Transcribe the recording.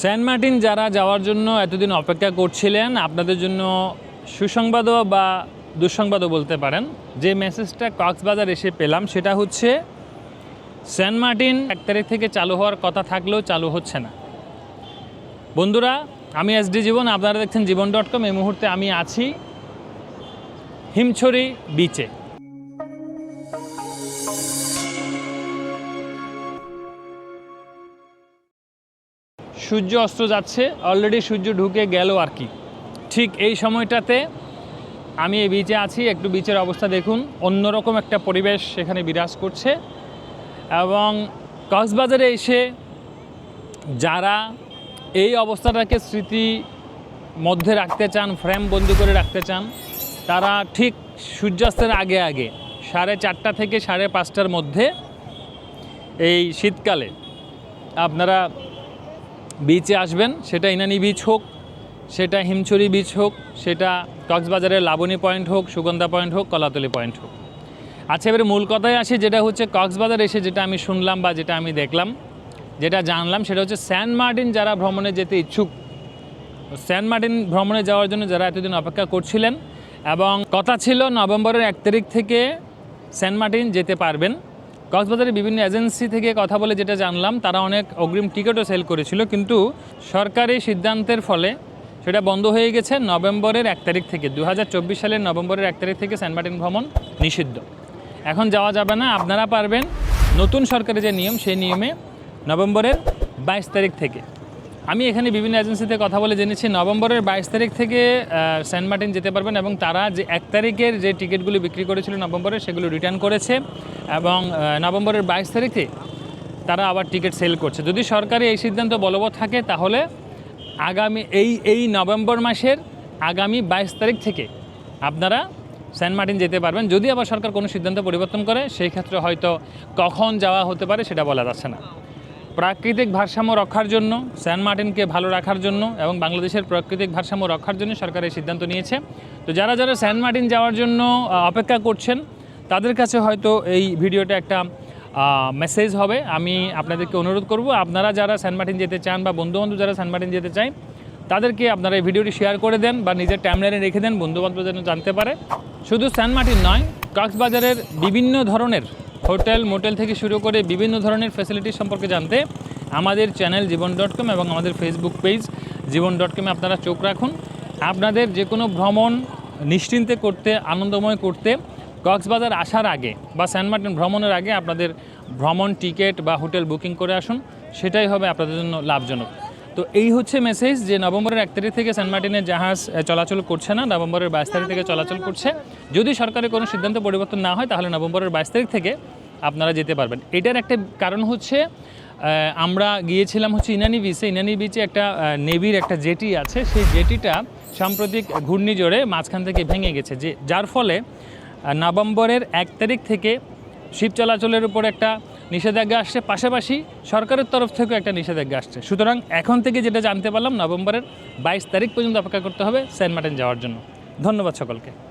Saint Martin যারা যাওয়ার জন্য এতদিন অপেক্ষা করছিলেন, আপনাদের জন্য সুসংবাদও বা দুঃসংবাদও বলতে পারেন। যে মেসেজটা কক্সবাজার এসে পেলাম, সেটা হচ্ছে সেন্ট মার্টিন এক তারিখ থেকে চালু হওয়ার কথা থাকলেও চালু হচ্ছে না। বন্ধুরা, আমি এস ডি জীবন, আপনারা দেখছেন জীবন ডট কম। এই মুহূর্তে আমি আছি হিমছড়ি বিচে সূর্য অস্ত যাচ্ছে অলরেডি সূর্য ঢুকে গেল আর কি। ঠিক এই সময়টাতে আমি এই বিচে আছি, একটু বিচের অবস্থা দেখুন, অন্যরকম একটা পরিবেশ সেখানে বিরাজ করছে এবং কক্সবাজারে এসে যারা এই অবস্থাটাকে স্মৃতি মধ্যে রাখতে চান ফ্রেম বন্দি করে রাখতে চান, তারা ঠিক সূর্যাস্তের আগে আগে, সাড়ে চারটা থেকে সাড়ে পাঁচটার মধ্যে এই শীতকালে আপনারা বিচে আসবেন, সেটা ইনানি বিচ হোক, সেটা হিমছড়ি বিচ হোক, সেটা কক্সবাজারের লাবণী পয়েন্ট হোক, সুগন্ধা পয়েন্ট হোক, কলাতলি পয়েন্ট হোক। আচ্ছা এবারে মূল কথায় আসি, যেটা হচ্ছে কক্সবাজার এসে যেটা আমি শুনলাম বা যেটা আমি দেখলাম, যেটা জানলাম, সেটা হচ্ছে সেন্ট মার্টিন যারা ভ্রমণে যেতে ইচ্ছুক। সেন্ট মার্টিন ভ্রমণে যাওয়ার জন্য যারা এতদিন অপেক্ষা করছিলেন, এবং কথা ছিল নভেম্বরের এক তারিখ থেকে সেন্ট মার্টিন যেতে পারবেন। কক্সবাজারের বিভিন্ন এজেন্সি থেকে কথা বলে যেটা জানলাম, তারা অনেক অগ্রিম টিকিটও সেল করেছিল, কিন্তু সরকারি সিদ্ধান্তের ফলে সেটা বন্ধ হয়ে গেছে নভেম্বরের এক তারিখ থেকে। দু হাজার চব্বিশ সালের নভেম্বরের এক তারিখ থেকে সেন্ট মার্টিন ভ্রমণ নিষিদ্ধ। এখন যাওয়া যাবে না, আপনারা পারবেন নতুন সরকারের যে নিয়ম, সেই নিয়মে নভেম্বরের বাইশ তারিখ থেকে। আমি এখানে বিভিন্ন এজেন্সিতে কথা বলে জেনেছি। নভেম্বরের বাইশ তারিখ থেকে সেন্ট মার্টিন যেতে পারবেন এবং তারা যে এক তারিখের যে টিকিটগুলি বিক্রি করেছিল নভেম্বরে, সেগুলো রিটার্ন করেছে এবং নভেম্বরের বাইশ তারিখে তারা আবার টিকিট সেল করছে। যদি সরকারি এই সিদ্ধান্ত বলবৎ থাকে, তাহলে আগামী এই এই নভেম্বর মাসের আগামী বাইশ তারিখ থেকে আপনারা সেন্ট মার্টিন যেতে পারবেন। যদি আবার সরকার কোনো সিদ্ধান্ত পরিবর্তন করে, সেই ক্ষেত্রে হয়তো কখন যাওয়া হতে পারে সেটা বলা যাচ্ছে না। প্রাকৃতিক ভারসাম্য রক্ষার জন্য সেন্ট মার্টিনকে ভালো রাখার জন্য এবং বাংলাদেশের প্রাকৃতিক ভারসাম্য রক্ষার জন্য সরকার এই সিদ্ধান্ত নিয়েছে। তো যারা যারা সেন্ট মার্টিন যাওয়ার জন্য অপেক্ষা করছেন, তাদের কাছে হয়তো এই ভিডিওটা একটা মেসেজ হবে। আমি আপনাদেরকে অনুরোধ করব, আপনারা যারা সেন্ট মার্টিন যেতে চান বা বন্ধুবান্ধব যারা সেন্ট মার্টিন যেতে চায়, তাদেরকে আপনারা এই ভিডিওটি শেয়ার করে দেন বা নিজের টাইমলাইনে রেখে দেন বন্ধুবান্ধব যেন জানতে পারে। শুধু সেন্ট মার্টিন নয়, কক্সবাজারের বিভিন্ন ধরনের হোটেল, মোটেল থেকে শুরু করে বিভিন্ন ধরনের ফ্যাসিলিটি সম্পর্কে জানতে আমাদের চ্যানেল জীবন ডট কম এবং আমাদের ফেসবুক পেজ জীবন ডট কমে আপনারা চোখ রাখুন। আপনাদের যে কোনো ভ্রমণ নিশ্চিন্তে করতে, আনন্দময় করতে, কক্সবাজার আসার আগে বা সেন্ট মার্টিন ভ্রমণের আগে আপনাদের ভ্রমণ টিকিট বা হোটেল বুকিং করে আসুন। সেটাই হবে আপনাদের জন্য লাভজনক। তো এই হচ্ছে মেসেজ যে নভেম্বরের এক তারিখ থেকে সেন্ট মার্টিনের জাহাজ চলাচল করছে না, নভেম্বরের বাইশ তারিখ থেকে চলাচল করছে। যদি সরকারের কোনো সিদ্ধান্ত পরিবর্তন না হয়, তাহলে নভেম্বরের বাইশ তারিখ থেকে আপনারা যেতে পারবেন। এটার একটা কারণ হচ্ছে আমরা গিয়েছিলাম হচ্ছে ইনানি বিচে ইনানি বিচে একটা নেভির একটা জেটি আছে। সেই জেটিটা সাম্প্রতিক ঘূর্ণিঝড়ে মাঝখান থেকে ভেঙে গেছে। যে, যার ফলে নভেম্বরের এক তারিখ থেকে শিপ চলাচলের উপর একটা নিষেধাজ্ঞা আসছে। পাশাপাশি সরকারের তরফ থেকেও একটা নিষেধাজ্ঞা আসছে। সুতরাং এখন থেকে যেটা জানতে পারলাম, নভেম্বরের বাইশ তারিখ পর্যন্ত অপেক্ষা করতে হবে সেন্ট মার্টিন যাওয়ার জন্য। ধন্যবাদ সকলকে।